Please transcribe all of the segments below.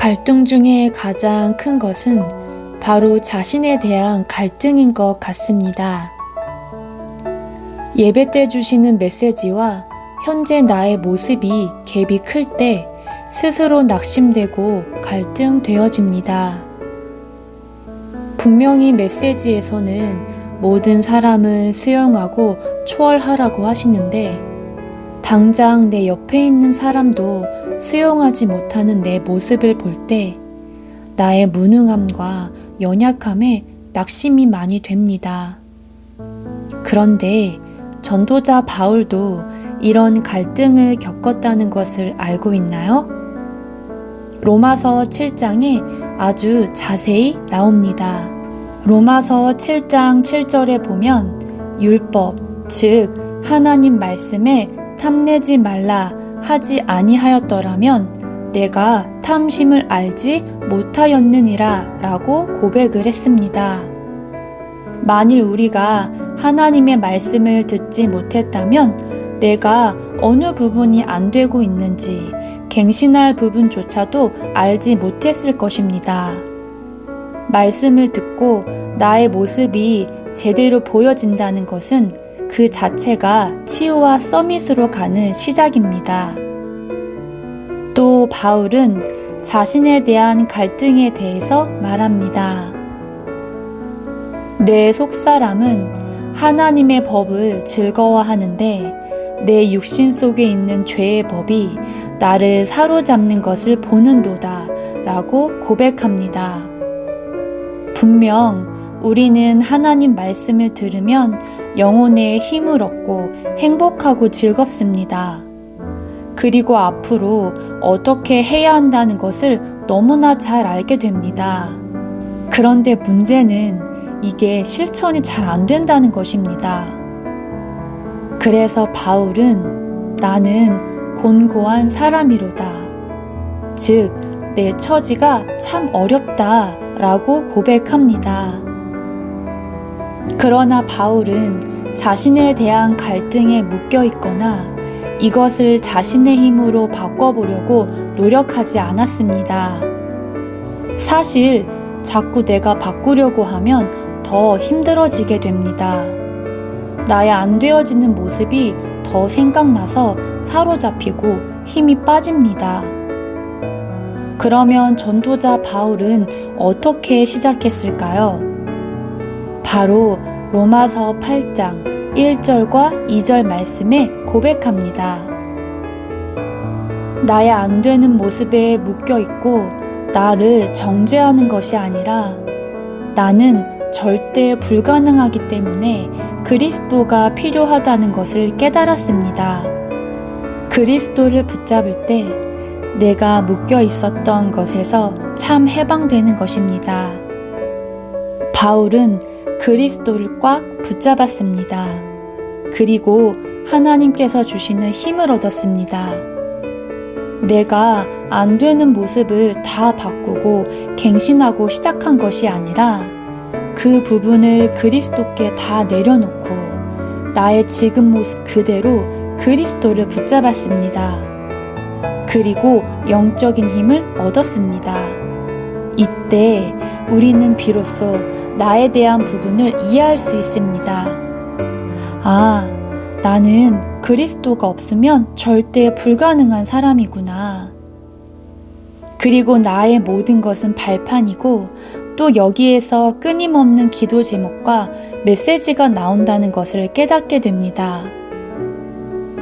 갈등 중에 가장 큰 것은 바로 자신에 대한 갈등인 것 같습니다. 예배 때 주시는 메시지와 현재 나의 모습이 갭이 클 때 스스로 낙심되고 갈등되어집니다. 분명히 메시지에서는 모든 사람을 수용하고 초월하라고 하시는데 당장 내 옆에 있는 사람도 수용하지 못하는 내 모습을 볼 때 나의 무능함과 연약함에 낙심이 많이 됩니다. 그런데 전도자 바울도 이런 갈등을 겪었다는 것을 알고 있나요? 로마서 7장에 아주 자세히 나옵니다. 로마서 7장 7절에 보면 율법, 즉 하나님 말씀에 탐내지 말라 하지 아니하였더라면 내가 탐심을 알지 못하였느니라 라고 고백을 했습니다. 만일 우리가 하나님의 말씀을 듣지 못했다면 내가 어느 부분이 안 되고 있는지 갱신할 부분조차도 알지 못했을 것입니다. 말씀을 듣고 나의 모습이 제대로 보여진다는 것은 그 자체가 치유와 서밋으로 가는 시작입니다. 또 바울은 자신에 대한 갈등에 대해서 말합니다. 내 속사람은 하나님의 법을 즐거워하는데 내 육신 속에 있는 죄의 법이 나를 사로잡는 것을 보는도다 라고 고백합니다. 분명 우리는 하나님 말씀을 들으면 영혼의 힘을 얻고 행복하고 즐겁습니다. 그리고 앞으로 어떻게 해야 한다는 것을 너무나 잘 알게 됩니다. 그런데 문제는 이게 실천이 잘 안 된다는 것입니다. 그래서 바울은 나는 곤고한 사람이로다. 즉, 내 처지가 참 어렵다 라고 고백합니다. 그러나 바울은 자신에 대한 갈등에 묶여 있거나 이것을 자신의 힘으로 바꿔보려고 노력하지 않았습니다. 사실 자꾸 내가 바꾸려고 하면 더 힘들어지게 됩니다. 나의 안 되어지는 모습이 더 생각나서 사로잡히고 힘이 빠집니다. 그러면 전도자 바울은 어떻게 시작했을까요? 바로 로마서 8장 1절과 2절 말씀에 고백합니다. 나의 안 되는 모습에 묶여 있고 나를 정죄하는 것이 아니라 나는 절대 불가능하기 때문에 그리스도가 필요하다는 것을 깨달았습니다. 그리스도를 붙잡을 때 내가 묶여 있었던 것에서 참 해방되는 것입니다. 바울은 그리스도를 꽉 붙잡았습니다. 그리고 하나님께서 주시는 힘을 얻었습니다. 내가 안 되는 모습을 다 바꾸고 갱신하고 시작한 것이 아니라 그 부분을 그리스도께 다 내려놓고 나의 지금 모습 그대로 그리스도를 붙잡았습니다. 그리고 영적인 힘을 얻었습니다. 이때 우리는 비로소 나에 대한 부분을 이해할 수 있습니다. 아, 나는 그리스도가 없으면 절대 불가능한 사람이구나. 그리고 나의 모든 것은 발판이고 또 여기에서 끊임없는 기도 제목과 메시지가 나온다는 것을 깨닫게 됩니다.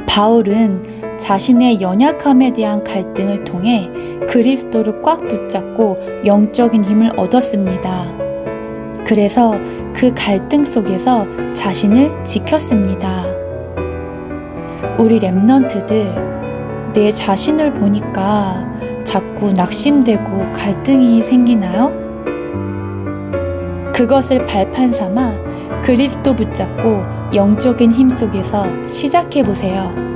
바울은 자신의 연약함에 대한 갈등을 통해 그리스도를 꽉 붙잡고 영적인 힘을 얻었습니다. 그래서 그 갈등 속에서 자신을 지켰습니다. 우리 랩넌트들, 내 자신을 보니까 자꾸 낙심되고 갈등이 생기나요? 그것을 발판 삼아 그리스도 붙잡고 영적인 힘 속에서 시작해 보세요.